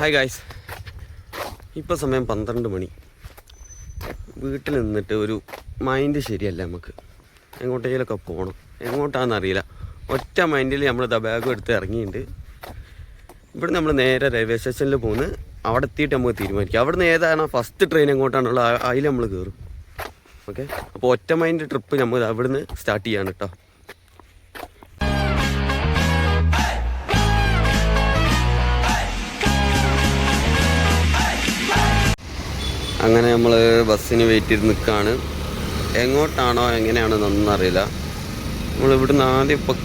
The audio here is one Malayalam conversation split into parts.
ഹായ് ഗായ്സ് ഇപ്പോൾ സമയം പന്ത്രണ്ട് മണി. വീട്ടിൽ നിന്നിട്ട് ഒരു മൈൻഡ് ശരിയല്ല നമുക്ക്. എങ്ങോട്ടെങ്കിലൊക്കെ പോകണം എങ്ങോട്ടാണെന്നറിയില്ല ഒറ്റ മൈൻഡിൽ നമ്മൾ ബാഗ് എടുത്ത് ഇറങ്ങിയിട്ടുണ്ട് ഇവിടെ നമ്മൾ നേരെ റെയിൽവേ സ്റ്റേഷനിൽ പോകുന്നു അവിടെ എത്തിയിട്ട് നമുക്ക് തീരുമാനിക്കാം. അവിടുന്ന് ഏതാണ് ഫസ്റ്റ് ട്രെയിൻ എങ്ങോട്ടാണുള്ളത് അതിൽ നമ്മൾ കയറും ഓക്കെ അപ്പോൾ ഒറ്റ മൈൻഡ് ട്രിപ്പ് നമ്മൾ അവിടുന്ന് സ്റ്റാർട്ട് ചെയ്യാണ് കേട്ടോ അങ്ങനെ നമ്മൾ ബസ്സിന് വെയിറ്റ് ചെയ്ത് നിൽക്കുകയാണ് എങ്ങോട്ടാണോ എങ്ങനെയാണോ എന്നൊന്നും അറിയില്ല. നമ്മൾ ഇവിടുന്ന് ആദ്യം ഇപ്പോൾ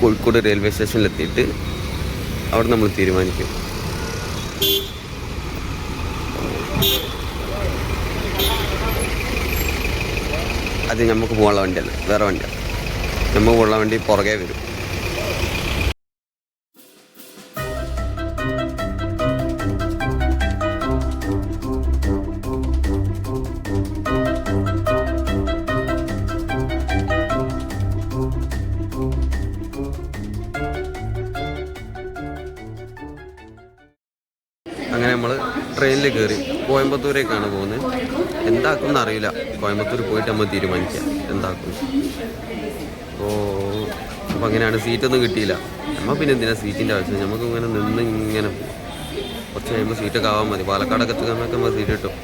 കോഴിക്കോട് റെയിൽവേ സ്റ്റേഷനിൽ എത്തിയിട്ട് അവിടെ നമ്മൾ തീരുമാനിക്കും. അത് നമുക്ക് പോകാനുള്ള വണ്ടിയല്ല വേറെ വണ്ടിയാണ് നമുക്ക് പോകാനുള്ള വണ്ടി പുറകെ വരും. കോയമ്പത്തൂരേക്കാണ് പോകുന്നത്. എന്താക്കും എന്നറിയില്ല കോയമ്പത്തൂർ പോയിട്ട് നമ്മൾ തീരുമാനിക്കാം. എന്താക്കും. അപ്പോൾ അപ്പോൾ അങ്ങനെയാണ് സീറ്റൊന്നും കിട്ടിയില്ല. നമ്മൾ പിന്നെ എന്തിനാ സീറ്റിന്റെ ആവശ്യം? നമുക്ക് ഇങ്ങനെ നിന്ന് ഇങ്ങനെ. കുറച്ച് കഴിയുമ്പോൾ സീറ്റൊക്കെ ആവാൻ മതി. പാലക്കാടൊക്കെ എത്തുമ്പോഴൊക്കെ നമ്മൾ സീറ്റ് കിട്ടും.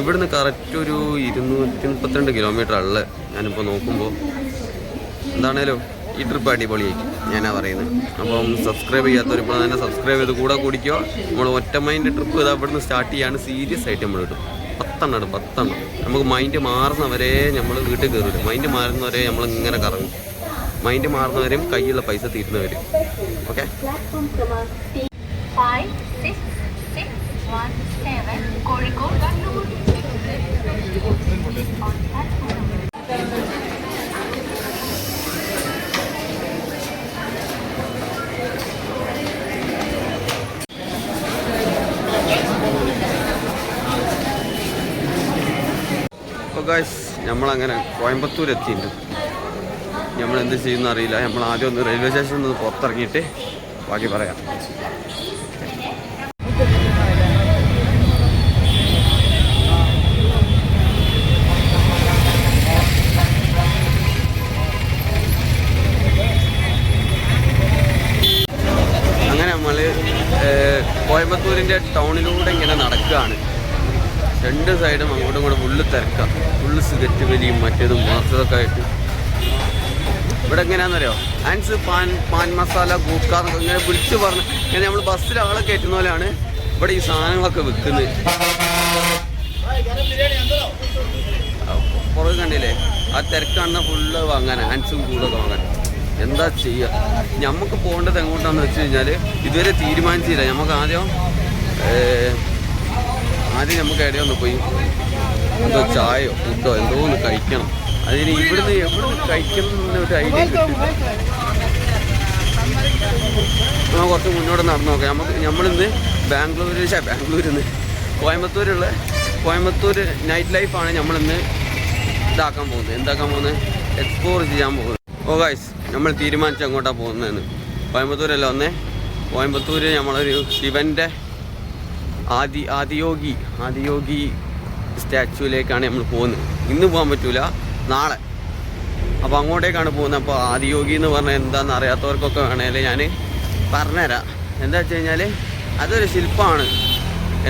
ഇവിടുന്ന് കറക്റ്റ് ഒരു ഇരുന്നൂറ്റി മുപ്പത്തിരണ്ട് കിലോമീറ്റർ ഉള്ളത് ഞാനിപ്പോൾ നോക്കുമ്പോൾ എന്താണേലും ഈ ട്രിപ്പ് അടിപൊളിയായിരിക്കും. ഞാനാ പറയുന്നത്. അപ്പം സബ്സ്ക്രൈബ് ചെയ്യാത്തവർ ഇപ്പോൾ തന്നെ സബ്സ്ക്രൈബ് ചെയ്ത് കൂടെ കുടിക്കുക നമ്മൾ ഒറ്റ മൈൻഡ് ട്രിപ്പ് ഇതാ നിന്ന് സ്റ്റാർട്ട് ചെയ്യാണ് സീരിയസ് ആയിട്ട് നമ്മൾ കിട്ടും. പത്തെണ്ണം ഇടും പത്തെണ്ണം. നമുക്ക് മൈൻഡ് മാറുന്നവരെ നമ്മൾ വീട്ടിൽ കയറില്ല മൈൻഡ് മാറുന്നവരെ നമ്മൾ ഇങ്ങനെ കറങ്ങും. മൈൻഡ് മാറുന്നവരെയും കയ്യിലുള്ള പൈസ തീരുന്നവരും ഓക്കെ കോഴിക്കോട്. നമ്മളങ്ങനെ കോയമ്പത്തൂർ എത്തിയിട്ടുണ്ട് നമ്മൾ എന്ത് ചെയ്യുന്ന അറിയില്ല. നമ്മൾ ആദ്യം ഒന്ന് റെയിൽവേ സ്റ്റേഷനിൽ നിന്ന് പുറത്തിറങ്ങിയിട്ട് ബാക്കി പറയാം. കോയമ്പത്തൂരിന്റെ ടൗണിലൂടെ ഇങ്ങനെ നടക്കുകയാണ്. രണ്ട് സൈഡും അങ്ങോട്ടും ഇങ്ങോട്ടും ഫുള്ള് തിരക്കാം ഫുള്ള് സിഗരറ്റ് വലിയും മറ്റേതും മാത്രമൊക്കെ ആയിട്ട്. ഇവിടെ എങ്ങനെയാണെന്നറിയോ? ആൻസ് പാൻ പാൻ മസാല കൂക്ക എന്നൊക്കെ ഇങ്ങനെ വിളിച്ച് പറഞ്ഞ് ഇങ്ങനെ നമ്മൾ ബസ്സിൽ ആളെ കയറ്റുന്ന പോലെയാണ് ഇവിടെ ഈ സാധനങ്ങളൊക്കെ വിൽക്കുന്നത്. പുറകെ കണ്ടില്ലേ? ആ തിരക്കാണെന്ന ഫുള്ള് വാങ്ങാൻ ആൻസും കൂടൊക്കെ വാങ്ങാൻ. എന്താ ചെയ്യുക നമുക്ക് പോകേണ്ടത് എങ്ങോട്ടാന്ന് വെച്ച് കഴിഞ്ഞാൽ ഇതുവരെ തീരുമാനിച്ചില്ല. നമുക്ക് ആദ്യം ആദ്യം നമുക്ക് എവിടെയോ ഒന്ന് പോയി എന്തോ ചായയോ? ഫുഡോ എന്തോ ഒന്ന് കഴിക്കണം. അതിന് ഇവിടുന്ന് എവിടുന്ന് കഴിക്കണം ഒരു ഐഡിയ കിട്ടില്ല നമ്മൾ കുറച്ച് മുന്നോട്ട് നടന്നു നോക്കാം. നമുക്ക് നമ്മളിന്ന് ബാംഗ്ലൂർ ചാ ബാംഗ്ലൂരിൽ നിന്ന് കോയമ്പത്തൂരുള്ള കോയമ്പത്തൂർ നൈറ്റ് ലൈഫാണ് നമ്മളിന്ന് ഇതാക്കാൻ പോകുന്നത്. എന്താക്കാൻ പോകുന്നത്? എക്സ്പ്ലോർ ചെയ്യാൻ പോകുന്നത്. ഓ ഗൈസ് നമ്മൾ തീരുമാനിച്ച് അങ്ങോട്ടാണ് പോകുന്നതെന്ന്. കോയമ്പത്തൂരല്ല വന്നേ? കോയമ്പത്തൂർ നമ്മളൊരു ശിവന്റെ ആദി ആദിയോഗി ആദിയോഗി സ്റ്റാച്ചുവിലേക്കാണ് നമ്മൾ പോകുന്നത്. ഇന്ന് പോകാൻ പറ്റൂല നാളെ. അപ്പോൾ അങ്ങോട്ടേക്കാണ് പോകുന്നത്. അപ്പോൾ ആദിയോഗി എന്ന് പറഞ്ഞാൽ എന്താണെന്ന് അറിയാത്തവർക്കൊക്കെ വേണമെങ്കിൽ ഞാൻ പറഞ്ഞുതരാം എന്താ വെച്ച് കഴിഞ്ഞാൽ അതൊരു ശില്പമാണ്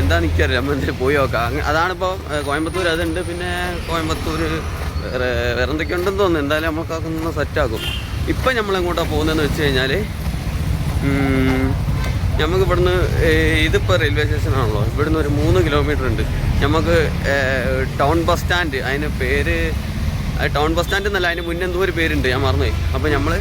എന്താണെന്ന് നമ്മൾ എന്തെങ്കിലും പോയി നോക്കാം. അതാണിപ്പോൾ കോയമ്പത്തൂർ അതുണ്ട്. പിന്നെ കോയമ്പത്തൂർ വേറെ വേറെ എന്തൊക്കെ ഉണ്ടെന്ന് തോന്നുന്നു. എന്തായാലും നമുക്കൊക്കെ ഒന്ന് സെറ്റാക്കും ഇപ്പം നമ്മളെങ്ങോട്ടാണ് പോകുന്നതെന്ന് വെച്ച് കഴിഞ്ഞാൽ നമുക്ക് ഇവിടുന്ന് ഇതിപ്പോൾ റെയിൽവേ സ്റ്റേഷനാണല്ലോ ഇവിടുന്ന് ഒരു മൂന്ന് കിലോമീറ്റർ ഉണ്ട്. നമുക്ക് ടൗൺ ബസ് സ്റ്റാൻഡ് അതിന് പേര് ടൗൺ ബസ് സ്റ്റാൻഡ് എന്നല്ല അതിന് മുന്നേ എന്തോ ഒരു പേരുണ്ട് ഞാൻ മറന്നുപോയി അപ്പോൾ നമ്മൾ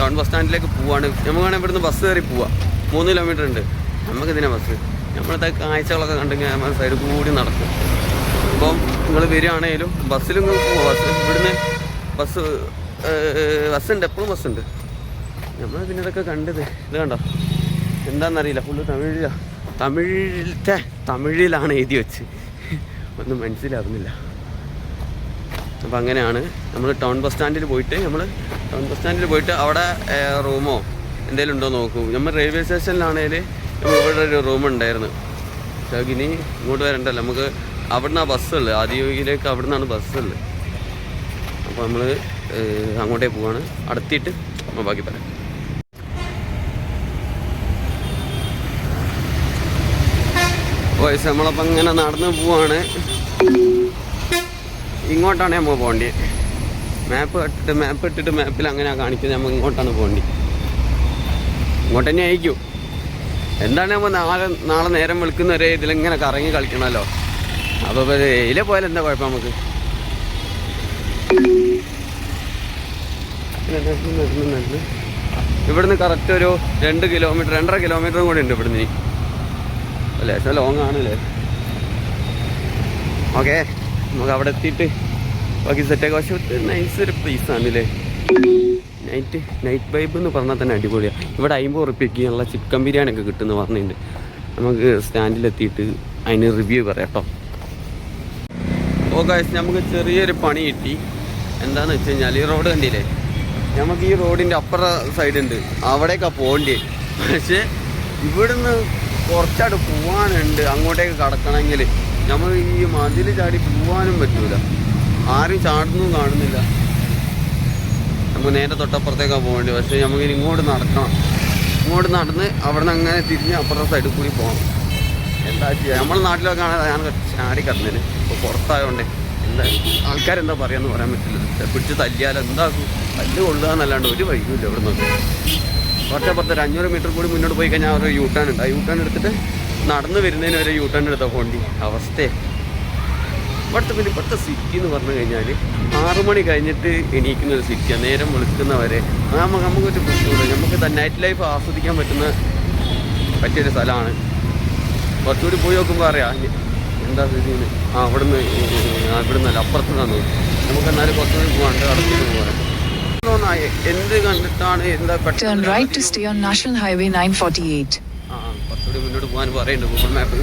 ടൗൺ ബസ് സ്റ്റാൻഡിലേക്ക് പോവാണ്. നമുക്ക് വേണമെങ്കിൽ ഇവിടുന്ന് ബസ് കയറി പോവാം. മൂന്ന് കിലോമീറ്റർ ഉണ്ട്. നമുക്ക് ഇതിനാ ബസ് നമ്മളത്തെ കാഴ്ചകളൊക്കെ കണ്ടെങ്കിൽ നമ്മൾ സൈഡിൽ കൂടി നടക്കും. അപ്പം നിങ്ങൾ വരികയാണെങ്കിലും ബസ്സിലും പോവാം. ബസ് ഇവിടുന്ന് ബസ് ബസ്സുണ്ട് എപ്പോഴും ബസ്സുണ്ട് നമ്മൾ പിന്നെ ഇതൊക്കെ കണ്ടത് ഇത് കണ്ടോ? എന്താണെന്നറിയില്ല ഫുള്ള് തമിഴിലാ തമിഴിലത്തെ തമിഴിലാണ് എഴുതി വെച്ച്. ഒന്നും മനസ്സിലാവുന്നില്ല. അപ്പോൾ അങ്ങനെയാണ് നമ്മൾ ടൗൺ ബസ് സ്റ്റാൻഡിൽ പോയിട്ട് നമ്മൾ ടൗൺ ബസ് സ്റ്റാൻഡിൽ പോയിട്ട് അവിടെ റൂമോ എന്തെങ്കിലും ഉണ്ടോ നോക്കൂ. നമ്മൾ റെയിൽവേ സ്റ്റേഷനിലാണെങ്കിൽ ഇവിടെ ഒരു റൂം ഉണ്ടായിരുന്നു. പക്ഷേ ഇനി ഇങ്ങോട്ട് വരണ്ടല്ലോ. നമുക്ക് അവിടുന്ന് ആ ബസ്സുള്ളത്. ആദ്യോഗിയിലേക്ക് അവിടെ നിന്നാണ് ബസ്സുള്ളത് അപ്പോൾ നമ്മൾ അങ്ങോട്ടേ പോവാണ്. അടുത്തിട്ട് നമ്മൾ ബാക്കി പറയാം. വയസ്സ് നമ്മളപ്പം ഇങ്ങനെ നടന്ന് പോവാണ്. ഇങ്ങോട്ടാണ് നമ്മൾ പോകേണ്ടത് മാപ്പ് ഇട്ടിട്ട് മാപ്പ് ഇട്ടിട്ട് മാപ്പിൽ അങ്ങനെ കാണിക്കുന്നത്. നമ്മൾ ഇങ്ങോട്ടാണ് പോകേണ്ടത് ഇങ്ങോട്ട് തന്നെ അയക്കൂ എന്താണ് നമ്മൾ നാളെ നാളെ നേരം വിളിക്കുന്നവരെ ഇതിലിങ്ങനെ കറങ്ങി കളിക്കണമല്ലോ. അപ്പോൾ ഇതിലെ പോയാൽ എന്താ കുഴപ്പം നമുക്ക്? ഇവിടുന്ന് കറക്റ്റ് ഒരു രണ്ട് കിലോമീറ്റർ രണ്ടര കിലോമീറ്ററും കൂടി ഉണ്ട് ഇവിടുന്ന്. ഇനി ലോങ് ആണ് ലോങ് ആണല്ലേ? ഓക്കെ നമുക്ക് അവിടെ എത്തിയിട്ട് ബാക്കി സെറ്റ് പക്ഷെ നൈസ് ഒരു പ്ലേസ് ആണല്ലേ? നൈറ്റ് നൈറ്റ് വൈബ് എന്ന് പറഞ്ഞാൽ തന്നെ അടിപൊളിയാണ് ഇവിടെ അമ്പത് ഉറപ്പിക്ക് നല്ല ചിക്കൻ ബിരിയാണി ഒക്കെ കിട്ടുമെന്ന് പറഞ്ഞിട്ടുണ്ട്. നമുക്ക് സ്റ്റാൻഡിലെത്തിയിട്ട് അതിന് റിവ്യൂ പറയാം കേട്ടോ ഓ നമുക്ക് ചെറിയൊരു പണി കിട്ടി. എന്താണെന്ന് വെച്ച് കഴിഞ്ഞാൽ ഈ റോഡ് കണ്ടില്ലേ? നമുക്ക് ഈ റോഡിന്റെ അപ്പുറ സൈഡുണ്ട് അവിടേക്കാണ് പോകേണ്ടി പക്ഷേ ഇവിടുന്ന് കുറച്ചാട് പോവാനുണ്ട്. അങ്ങോട്ടേക്ക് കടക്കണമെങ്കിൽ നമ്മൾ ഈ മതിൽ ചാടി പോവാനും പറ്റൂല. ആരും ചാടുന്നു കാണുന്നില്ല. നമുക്ക് നേരെ തൊട്ടപ്പുറത്തേക്കാണ് പോകേണ്ടത് പക്ഷേ നമുക്ക് ഇനി ഇങ്ങോട്ട് നടക്കണം. ഇങ്ങോട്ട് നടന്ന് അവിടെ നിന്ന് അങ്ങനെ തിരിഞ്ഞ് അപ്പുറത്തെ സൈഡിൽ കൂടി പോകണം എന്താ ചെയ്യുക നമ്മൾ നാട്ടിലൊക്കെ ആണ് ഞാൻ ചാടി കിടന്നതിന് ഇപ്പോൾ പുറത്തായതുകൊണ്ട് എന്താ ആൾക്കാരെന്താ പറയാന്ന് പറയാൻ പറ്റില്ല. പിടിച്ച് തല്ലിയാൽ എന്താക്കും തല്ല് കൊള്ളുക എന്നല്ലാണ്ട് ഒരു വഴിയുമില്ല ഇവിടെ നിന്ന് കുറച്ചപ്പുറത്ത് ഒരു അഞ്ഞൂറ് മീറ്റർ കൂടി മുന്നോട്ട് പോയി കഴിഞ്ഞാൽ ഒരു യൂ ടേൺ ഉണ്ട്. ആ യൂ ടേൺ എടുത്തിട്ട് നടന്നു വരുന്നതിന് വരെ യൂ ടേൺ എടുത്ത വണ്ടി അവസ്ഥയെ. ഇവിടുത്തെ പിന്നെ ഇവിടുത്തെ സിറ്റി എന്ന് പറഞ്ഞു കഴിഞ്ഞാൽ ആറു മണി കഴിഞ്ഞിട്ട് എണീക്കുന്ന ഒരു സിറ്റിയാണ് നേരം വിളിക്കുന്നവരെ. നമുക്ക് നമുക്കൊരു ബുദ്ധിമുട്ട്. നമുക്ക് നൈറ്റ് ലൈഫ് ആസ്വദിക്കാൻ പറ്റുന്ന പറ്റിയൊരു സ്ഥലമാണ്. കുറച്ചുകൂടി പോയി നോക്കുമ്പോൾ അറിയാം. എന്താ സ്ഥിതിന്ന് ആ അവിടുന്ന് ആ ഇവിടുന്ന് അല്ല അപ്പുറത്ത് നിന്നാണ് നമുക്ക് എന്നാലും കുറച്ചുകൂടി പോകാണ്ട് അടുത്തേക്ക് പോകാം തോന്നാ എന്ത് കണ്ടിട്ടാണ് എന്താ Turn പെട്ടെന്ന് right to stay on National Highway 948. ആ കുറച്ചുകൂടി മുന്നോട്ട് പോകാൻ പറയുന്നുണ്ട് ഗൂഗിൾ മാപ്പ്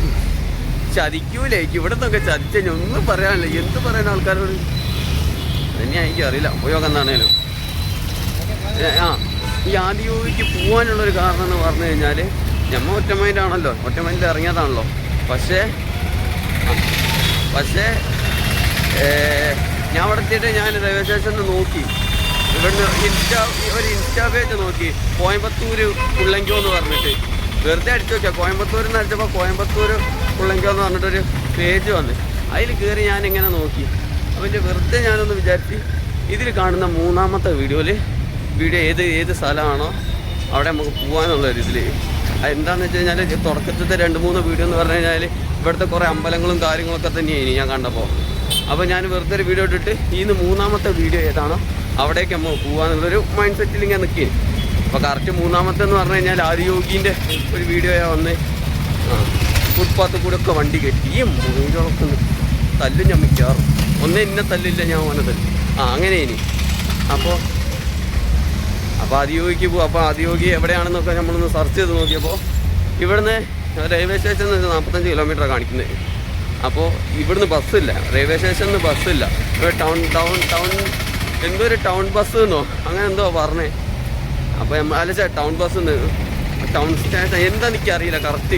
ചതിക്കൂലേക്ക് ഇവിടെ നിന്നൊക്കെ ചതിച്ച ഒന്നും പറയാനില്ല. എന്ത് പറയാൻ ആൾക്കാരോട്? തന്നെയാ എനിക്ക് അറിയില്ല. ഉപയോഗം എന്താണേലും. ആ ഈ ആദിയോഗിക്ക് പോകാനുള്ളൊരു കാരണം എന്ന് പറഞ്ഞു കഴിഞ്ഞാൽ ഞമ്മ ഒറ്റ മൈൻഡാണല്ലോ. ഒറ്റ മൈൻഡിൽ ഇറങ്ങിയതാണല്ലോ. പക്ഷേ പക്ഷേ ഞാൻ അവിടെ എത്തിയിട്ട് ഞാൻ റെയിൽവേ സ്റ്റേഷനിൽ നോക്കി. ഇവിടുന്ന് ഇൻസ്റ്റാ ഒരു ഇൻസ്റ്റാ പേജ് നോക്കി. കോയമ്പത്തൂർ പുള്ളങ്കോ എന്ന് പറഞ്ഞിട്ട്. വെറുതെ അടിച്ചു നോക്കിയാൽ കോയമ്പത്തൂർ എന്ന് അടിച്ചപ്പോൾ കോയമ്പത്തൂർ പുള്ളങ്കോ എന്ന് പറഞ്ഞിട്ടൊരു പേജ് വന്ന്. അതിൽ കയറി ഞാൻ ഇങ്ങനെ നോക്കി. അപ്പോൾ എന്റെ വെറുതെ ഞാനൊന്ന് വിചാരിച്ച് ഇതിൽ കാണുന്ന മൂന്നാമത്തെ വീഡിയോയിൽ വീഡിയോ ഏത് ഏത് സ്ഥലമാണോ അവിടെ നമുക്ക് പോകാനുള്ള ഒരു ഇതിൽ എന്താണെന്ന് വെച്ച് കഴിഞ്ഞാൽ തുടക്കത്തിലത്തെ രണ്ട് മൂന്ന് വീഡിയോ എന്ന് പറഞ്ഞു കഴിഞ്ഞാൽ ഇവിടുത്തെ കുറേ അമ്പലങ്ങളും കാര്യങ്ങളൊക്കെ തന്നെയാണ് ഞാൻ കണ്ടപ്പോൾ അപ്പോൾ ഞാൻ വെറുതെ ഒരു വീഡിയോ ഇട്ടിട്ട് ഇന്ന് മൂന്നാമത്തെ വീഡിയോ ഏതാണോ അവിടേക്ക് നമ്മൾ പോകാന്നുള്ളൊരു മൈൻഡ് സെറ്റിൽ ഇങ്ങനെ നിൽക്കി അപ്പോൾ കറക്റ്റ് മൂന്നാമത്തെ എന്ന് പറഞ്ഞു കഴിഞ്ഞാൽ ആദിയോഗീന്റെ ഒരു വീഡിയോ വന്ന് ഫുട്പാത്ത് കൂടെ ഒക്കെ വണ്ടി കെട്ടി. ഈ ഒന്ന് തല്ലും ഞാൻ മിക്കാറും ഒന്നേ ഇന്ന തല്ലില്ല ഞാൻ ഓനെ തല്ലു. ആ അങ്ങനെ ഇനി അപ്പോൾ അപ്പോൾ ആദിയോഗിക്ക് പോകും അപ്പോൾ ആദിയോഗി എവിടെയാണെന്നൊക്കെ നമ്മളൊന്ന് സെർച്ച് ചെയ്ത് നോക്കിയപ്പോൾ ഇവിടുന്ന് റെയിൽവേ സ്റ്റേഷനിൽ നിന്ന് നാൽപ്പത്തഞ്ച് കിലോമീറ്റർ കാണിക്കുന്നത് അപ്പോൾ ഇവിടുന്ന് ബസ്സില്ല റെയിൽവേ സ്റ്റേഷനിൽ നിന്ന് ബസ്സില്ല ടൗൺ ടൗൺ ടൗൺ എന്തോ ഒരു ടൗൺ ബസ് എന്നോ? അങ്ങനെ എന്തോ പറഞ്ഞേ. അപ്പോൾ അല്ല ടൗൺ ബസ് ടൗൺ സ്റ്റേഷൻ എന്താ എനിക്കറിയില്ല കറക്റ്റ്.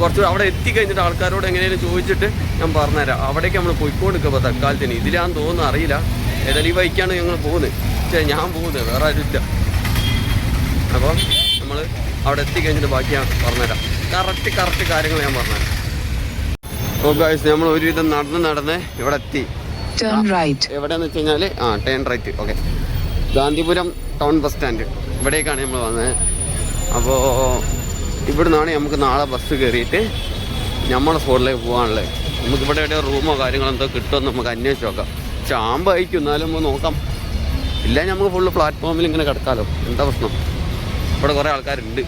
കുറച്ച് അവിടെ എത്തിക്കഴിഞ്ഞിട്ട് ആൾക്കാരോട് എങ്ങനെയും ചോദിച്ചിട്ട് ഞാൻ പറഞ്ഞുതരാം. അവിടേക്ക് നമ്മൾ പോയിക്കൊണ്ടിരിക്കുക ഇപ്പോൾ തൽക്കാലത്തിന്. ഇതിലാന്ന് തോന്നുന്നു അറിയില്ല. ഏതായാലും ഈ ബൈക്കാണ് ഞങ്ങൾ പോകുന്നത്. പക്ഷേ ഞാൻ പോകുന്നത് വേറെ ആരുമില്ല. അപ്പോൾ നമ്മൾ അവിടെ എത്തിക്കഴിഞ്ഞിട്ട് ബാക്കി ഞാൻ പറഞ്ഞുതരാം. കറക്റ്റ് കറക്റ്റ് കാര്യങ്ങൾ ഞാൻ പറഞ്ഞുതരാം. ഓ ഗായ്സ് നമ്മൾ ഒരുവിധം നടന്ന് നടന്ന് ഇവിടെ എത്തി. എവിടെയാന്ന് വെച്ച് കഴിഞ്ഞാൽ ആ turn right okay Gandhipuram town bus stand. ഇവിടേക്കാണ് നമ്മൾ വന്നത്. അപ്പോൾ ഇവിടുന്നാണ് നമുക്ക് നാളെ ബസ് കയറിയിട്ട് നമ്മളെ സ്പോട്ടിലേക്ക് പോകാനുള്ളത് നമുക്ക് ഇവിടെ എവിടെയോ റൂമോ കാര്യങ്ങളോ എന്തോ കിട്ടുമെന്ന് നമുക്ക് അന്വേഷിച്ച് നോക്കാം. ചാമ്പായിരിക്കും എന്നാലും നമുക്ക് നോക്കാം. ഇല്ല നമുക്ക് ഫുള്ള് പ്ലാറ്റ്ഫോമിൽ ഇങ്ങനെ കിടക്കാമല്ലോ എന്താ പ്രശ്നം? ഇവിടെ കുറേ ആൾക്കാരുണ്ട്.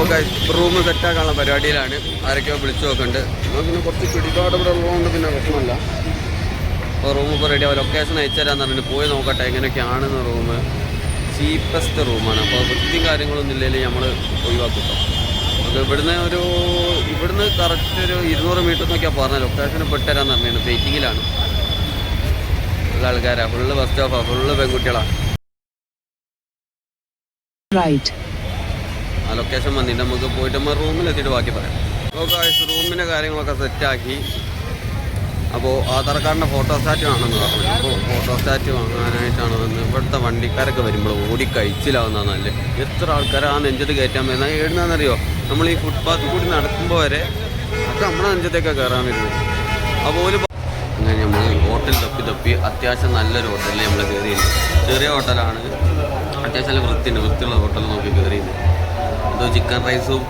ഓക്കെ റൂം സെറ്റാക്കാനുള്ള പരിപാടിയിലാണ്. ആരൊക്കെയോ വിളിച്ചു നോക്കുന്നുണ്ട്. നമുക്ക് കുറച്ച് പിടിപാട് ഇവിടെ ഉള്ളതുകൊണ്ട് പിന്നെ പ്രശ്നമല്ല. അപ്പോൾ റൂം ഇപ്പോൾ റെഡി ലൊക്കേഷൻ അയച്ചു തരാമെന്ന് പറഞ്ഞിട്ട് പോയി നോക്കട്ടെ എങ്ങനെയൊക്കെയാണെന്ന് റൂം. ചീപ്പസ്റ്റ് റൂമാണ്. അപ്പോൾ വൃത്തിയും കാര്യങ്ങളൊന്നും ഇല്ലെങ്കിൽ നമ്മൾ ഒഴിവാക്കും അത് ഇവിടുന്ന് ഒരു ഇവിടുന്ന് കറക്റ്റ് ഒരു ഇരുന്നൂറ് മീറ്റർ എന്നൊക്കെയാണ് പറഞ്ഞത്. ലൊക്കേഷൻ പെട്ടുതരാന്ന് പറഞ്ഞത് വെയിറ്റിങ്ങിലാണ് ഉള്ള ആൾക്കാരാണ് ഫുള്ള് ബസ് സ്റ്റോപ്പാണ് ഫുള്ള് പെൺകുട്ടികളാണ് ആ ലൊക്കേഷൻ വന്നിട്ട് നമുക്ക് പോയിട്ട് നമ്മൾ റൂമിലെത്തിയിട്ട് ബാക്കി പറയാം. അപ്പോൾ റൂമിന്റെ കാര്യങ്ങളൊക്കെ സെറ്റാക്കി അപ്പോൾ ആധാർ കാർഡിന്റെ ഫോട്ടോസ്റ്റാറ്റ് വേണമെന്ന് പറഞ്ഞു. അപ്പോൾ ഫോട്ടോസ്റ്റാറ്റ് വാങ്ങാനായിട്ടാണ് വന്ന് ഇവിടുത്തെ വണ്ടിക്കാരൊക്കെ വരുമ്പോൾ ഓടി കഴിച്ചിലാവുന്നതാണ് അല്ലേ എത്ര ആൾക്കാർ ആ നെഞ്ചത്ത് കയറ്റാൻ വരുന്നത് എഴുന്നാന്നറിയോ നമ്മൾ ഈ ഫുട്പാത്തിൽ കൂടി നടക്കുമ്പോൾ വരെ ഒക്കെ നമ്മുടെ നെഞ്ചത്തേക്കാണ് കയറാൻ വരുന്നത് അപ്പോൾ ഒരു അങ്ങനെ നമ്മൾ ഹോട്ടൽ തപ്പി തപ്പി അത്യാവശ്യം നല്ലൊരു ഹോട്ടലിൽ നമ്മൾ കയറിയത് ചെറിയ ഹോട്ടലാണ്. അത്യാവശ്യം നല്ല വൃത്തിയുണ്ട്. വൃത്തിയുള്ള ഹോട്ടൽ നോക്കി കയറിയത് എന്തോ ചിക്കൻ റൈസും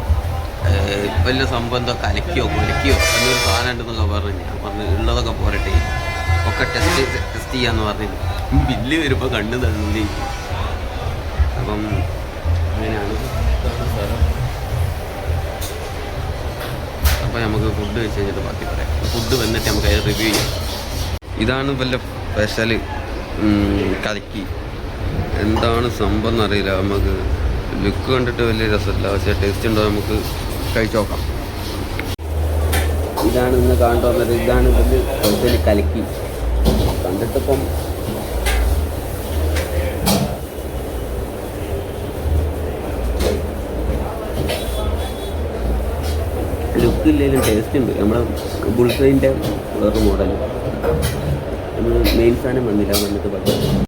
വലിയ സംഭവം കലക്കിയോ കുലക്കിയോ എന്നൊരു സാധനം ഉണ്ടെന്നൊക്കെ പറഞ്ഞു ഞാൻ പറഞ്ഞു ഉള്ളതൊക്കെ പോരട്ടെ. ഒക്കെ ടെസ്റ്റ് ടെസ്റ്റ് ചെയ്യാന്ന് പറഞ്ഞു ബില്ല് വരുമ്പോൾ കണ്ണു തള്ളി. അപ്പം അങ്ങനെയാണ്. അപ്പോൾ നമുക്ക് ഫുഡ് കഴിച്ച് കഴിഞ്ഞിട്ട് ബാക്കി പറയാം. ഫുഡ് വന്നിട്ട് നമുക്ക് അതിൽ റിവ്യൂ ചെയ്യാം. ഇതാണ് വല്ല സ്പെഷ്യൽ കലക്കി. എന്താണ് സംഭവം എന്നറിയില്ല നമുക്ക് ലുക്ക് കണ്ടിട്ട് വലിയ രസമില്ല. പക്ഷേ ടേസ്റ്റ് ഉണ്ടോ നമുക്ക് കഴിച്ചു നോക്കാം ഇതാണ് ഇന്ന് കാണാൻ വന്നത്. ഇതാണ് ഇതിൽ കലക്കി. കണ്ടിട്ടിപ്പം ലുക്ക് ഇല്ലെങ്കിലും ടേസ്റ്റ് ഉണ്ട് നമ്മുടെ ബുൾസൈന്റെ വേറൊരു മോഡൽ നമ്മൾ മെയിൻ സാധനം വന്നില്ല വന്നിട്ട് പറഞ്ഞു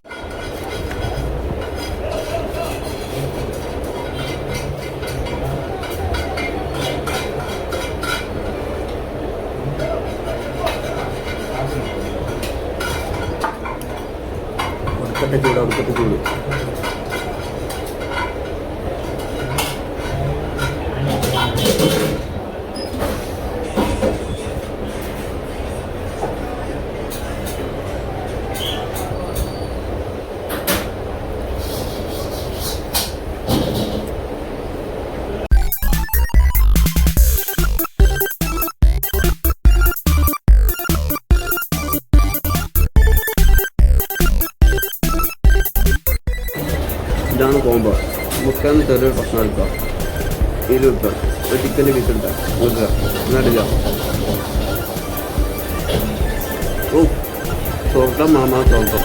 ഒടുക്കത്തെ ചൂട് ഒടുക്കത്തെ ചൂട് ഇതാണ് കോംബോ മുക്കാൻ ചെറിയൊരു ഭക്ഷണം എടുക്കുക ഇരുപത്. ഒരു ചിക്കന്റെ പീസ് എടുക്കാം. നോക്കുക എന്നിട്ടില്ല ഓ സ്വർഗം മാമ സ്വർഗം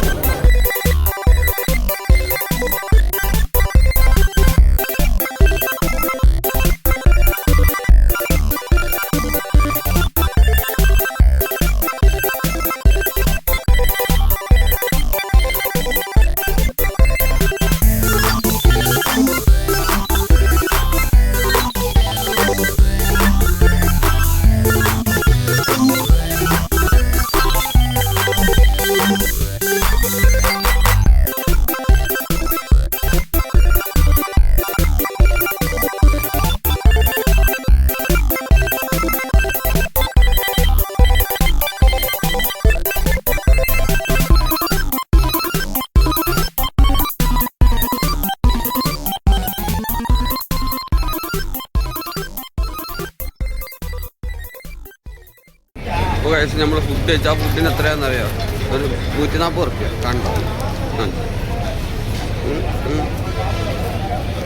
കഴിച്ച് നമ്മൾ ഫുഡ് കഴിച്ചാൽ ആ ഫുഡിന് എത്രയാണെന്ന് അറിയാം ഒരു നൂറ്റി നാൽപ്പത് റുപ്യ കണ്ടോ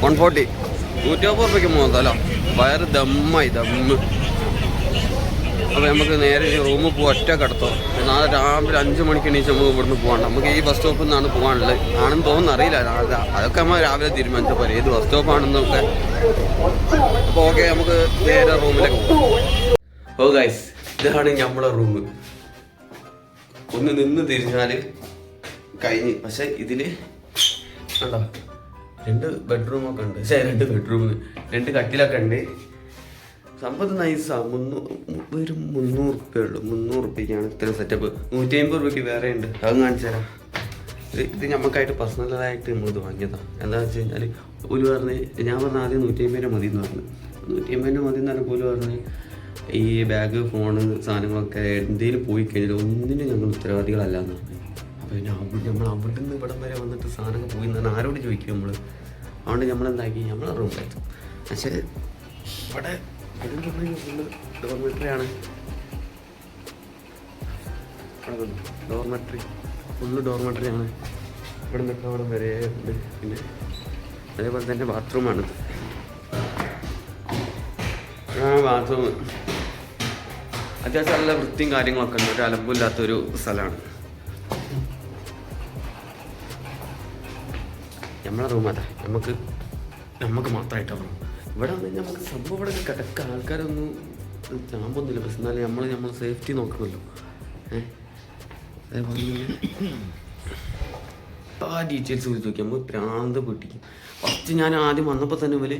വൺ ഫോർട്ടി നൂറ്റി നാൽപ്പത് റുപ്യക്ക് മൂന്നല്ലോ വയറ് ദമ്മായി ദമ്മ്. അപ്പോൾ നമുക്ക് നേരെ റൂമിൽ പോയി ഒറ്റ കിടത്തോ. നാളെ രാവിലെ അഞ്ച് മണിക്ക് എണീച്ച് നമുക്ക് ഇവിടുന്ന് പോകണം നമുക്ക് ഈ ബസ് സ്റ്റോപ്പിൽ നിന്നാണ് പോകാനുള്ളത് ആണെന്ന് തോന്നുന്നു അറിയില്ല. അത് അതൊക്കെ നമ്മൾ രാവിലെ തീരുമാനിച്ച പോലെ ഏത് ബസ് സ്റ്റോപ്പാണെന്നൊക്കെ അപ്പോൾ ഓക്കെ നമുക്ക് നേരെ റൂമിലേക്ക് പോകാം ഓ ഗൈസ് ഇതാണ് നമ്മളെ റൂം ഒന്ന് നിന്ന് തിരിഞ്ഞാൽ കഴിഞ്ഞ്. പക്ഷെ ഇതിൽ കണ്ടോ? രണ്ട് ബെഡ്റൂം ഒക്കെ ഉണ്ട്. പക്ഷേ രണ്ട് ബെഡ്റൂം രണ്ട് കട്ടിലൊക്കെ ഉണ്ട്. സംഭവം നൈസാ. മുന്നൂ വെറും മുന്നൂറ് റുപ്യ ഉള്ളൂ. മുന്നൂറ് റുപ്യക്കാണ് ഇത്ര സെറ്റപ്പ് നൂറ്റി അമ്പത് റുപ്യക്ക് വേറെ ഉണ്ട്. അത് കാണിച്ചു തരാം. ഇത് നമുക്കായിട്ട് പേഴ്സണലായിട്ട് നമ്മളിത് വാങ്ങിയതാണ് എന്താ വെച്ച് കഴിഞ്ഞാൽ ഒരു പറഞ്ഞ് ഞാൻ പറഞ്ഞ ആദ്യം നൂറ്റി അമ്പതിന്റെ മതി എന്ന് പറഞ്ഞു. നൂറ്റി അമ്പതിന്റെ മതി എന്ന് പറഞ്ഞപ്പോൾ പോലും പറഞ്ഞ് ഈ ബാഗ് ഫോണ് സാധനങ്ങളൊക്കെ എന്തെങ്കിലും പോയി കഴിഞ്ഞാൽ ഒന്നിനും ഞങ്ങൾ ഉത്തരവാദികളല്ല എന്ന് പറഞ്ഞു അപ്പോൾ പിന്നെ അവിടെ നമ്മൾ അവിടെ നിന്ന് ഇവിടം വരെ വന്നിട്ട് സാധനങ്ങൾ പോയി എന്ന് പറഞ്ഞാൽ ആരോട് ചോദിക്കും നമ്മൾ അതുകൊണ്ട് നമ്മൾ എന്താക്കി നമ്മൾ റൂമിലെത്തും പക്ഷേ ഇവിടെ ഡോർമെട്രിയാണ് ഡോർമെട്രി ഫുള്ള് ഡോർമെട്രിയാണ് ഇവിടെ നിന്നൊക്കെ അവിടെ വരെ പിന്നെ അതേപോലെ തന്നെ ബാത്റൂമാണ് ആ ബാത്റൂം അത്യാവശ്യം നല്ല വൃത്തിയും കാര്യങ്ങളൊക്കെ ഉണ്ട്. ഒരു അലമ്പില്ലാത്തൊരു സ്ഥലമാണ്. നമ്മളെ റൂം അതാ. നമുക്ക് നമുക്ക് മാത്രമായിട്ട് റൂം ഇവിടെ വന്നു നമുക്ക് സംഭവം ഇവിടെ കിടക്ക ആൾക്കാരൊന്നും ഞാൻ ചാമ്പൊന്നുമില്ല. പക്ഷെ എന്നാലും നമ്മൾ നമ്മൾ സേഫ്റ്റി നോക്കുമല്ലോ ഏഹ് അതേപോലെ ആ ഡീറ്റെയിൽസ് വിളിച്ച് നോക്കി നമ്മൾ പ്രാന്ത് പൊട്ടിക്കും. ഫസ്റ്റ് ഞാൻ ആദ്യം വന്നപ്പോൾ തന്നെ ഇവർ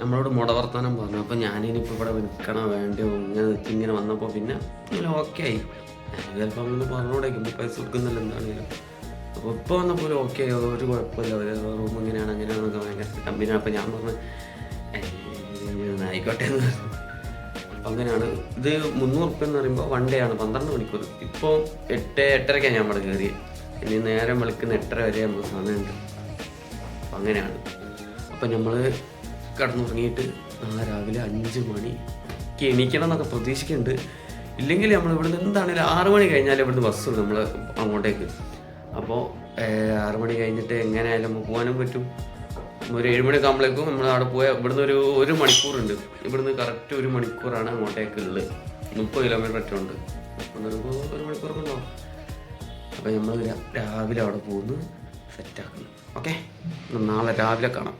നമ്മളോട് മുട വർത്താനം പറഞ്ഞു. അപ്പോൾ ഞാനിനിപ്പോൾ ഇവിടെ നിൽക്കണോ വേണ്ടയോ ഇങ്ങനെ നിൽക്കി ഇങ്ങനെ വന്നപ്പോൾ പിന്നെ ഇങ്ങനെ ഓക്കെ ആയി. ചിലപ്പോൾ അങ്ങനെ പറഞ്ഞോടേക്കും പൈസ കൊടുക്കുന്നില്ല എന്താണെങ്കിലും അപ്പോൾ ഇപ്പോൾ വന്നപ്പോൾ ഓക്കെ ആയി. ഒരു കുഴപ്പമില്ല. ഒരു റൂം ഇങ്ങനെയാണ് അങ്ങനെയാണെന്നൊക്കെ ഭയങ്കര കമ്പനിയാണ് അപ്പോൾ ഞാൻ പറഞ്ഞു "ഏയ്, ആയിക്കോട്ടെ എന്ന് പറഞ്ഞു. അപ്പം അങ്ങനെയാണ്. ഇത് മുന്നൂറ് എന്ന് പറയുമ്പോൾ വൺ ഡേ ആണ് പന്ത്രണ്ട് മണിക്കൂർ. ഇപ്പോൾ എട്ട് എട്ടരയ്ക്കാണ് ഞാൻ അവിടെ കയറി ഇനി നേരം വിളിക്കുന്ന എട്ടര വരെ നമ്മൾ സമയമുണ്ട്. അപ്പം അങ്ങനെയാണ്. അപ്പം നമ്മൾ കടന്നുറങ്ങിയിട്ട് നാളെ രാവിലെ അഞ്ച് മണിക്ക് എണീക്കണം എന്നൊക്കെ പ്രതീക്ഷിക്കുന്നുണ്ട്. ഇല്ലെങ്കിൽ നമ്മൾ ഇവിടുന്ന് എന്താണെങ്കിലും ആറ് മണി കഴിഞ്ഞാൽ ഇവിടുന്ന് ബസ് നമ്മൾ അങ്ങോട്ടേക്ക്. അപ്പോൾ ആറ് മണി കഴിഞ്ഞിട്ട് എങ്ങനെയായാലും നമുക്ക് പോകാനും പറ്റും. ഒരു ഏഴ് മണിയൊക്കെ ആകുമ്പോഴേക്കും നമ്മൾ അവിടെ പോയ ഇവിടുന്ന് ഒരു ഒരു മണിക്കൂറുണ്ട്. ഇവിടുന്ന് കറക്റ്റ് ഒരു മണിക്കൂറാണ് അങ്ങോട്ടേക്ക് ഉള്ളത്. മുപ്പത് കിലോമീറ്റർ ഒറ്റ അപ്പോൾ ഒരു മണിക്കൂർ ഉണ്ടാവും. അപ്പോൾ നമ്മൾ രാവിലെ അവിടെ പോകുന്നു സെറ്റാക്കുന്നു ഓക്കെ നാളെ രാവിലെ കാണാം.